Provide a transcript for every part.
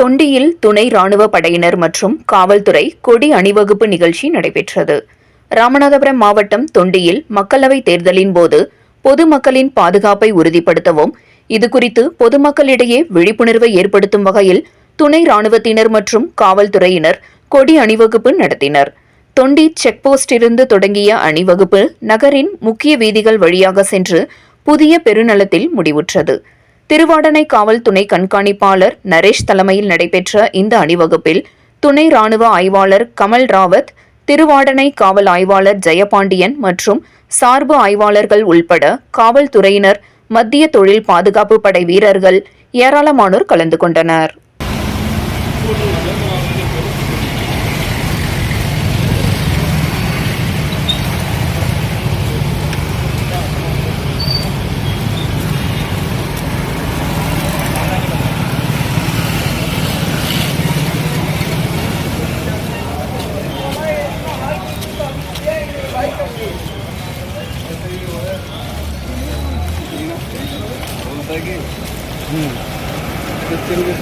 தொண்டியில் துணை ராணுவ படையினர் மற்றும் காவல்துறை கொடி அணிவகுப்பு நிகழ்ச்சி நடைபெற்றது. ராமநாதபுரம் மாவட்டம் தொண்டியில் மக்களவைத் தேர்தலின் போது பொதுமக்களின் பாதுகாப்பை உறுதிப்படுத்தவும் இதுகுறித்து பொதுமக்களிடையே விழிப்புணர்வை ஏற்படுத்தும் வகையில் துணை ராணுவத்தினர் மற்றும் காவல்துறையினர் கொடி அணிவகுப்பு நடத்தினர். தொண்டி செக்போஸ்டிலிருந்து தொடங்கிய அணிவகுப்பு நகரின் முக்கிய வீதிகள் வழியாக சென்று புதிய பெருநலத்தில் முடிவுற்றது. திருவாடனை காவல் துணை கண்காணிப்பாளர் நரேஷ் தலைமையில் நடைபெற்ற இந்த அணிவகுப்பில் துணை ராணுவ ஆய்வாளர் கமல் ராவத் திருவாடனை காவல் ஆய்வாளர் ஜெயபாண்டியன் மற்றும் சார்பு ஆய்வாளர்கள் உள்பட காவல்துறையினர் மத்திய தொழில் பாதுகாப்பு படை வீரர்கள் ஏராளமானோர் கலந்து கொண்டனர். వాళ్ళకి తెలుగు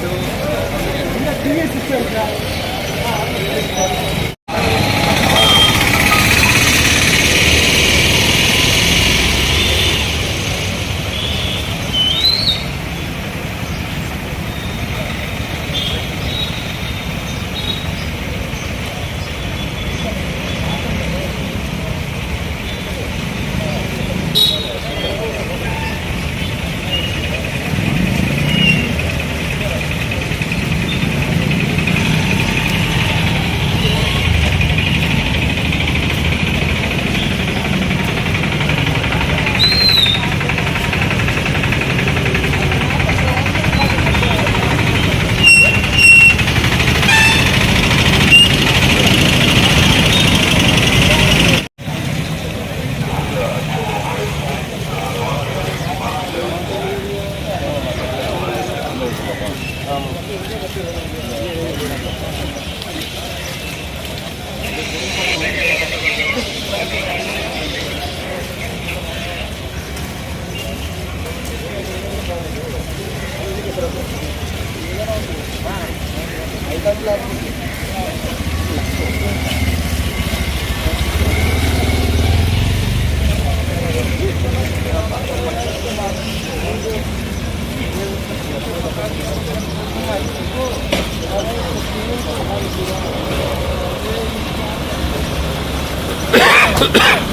ஆமாம் Ahem.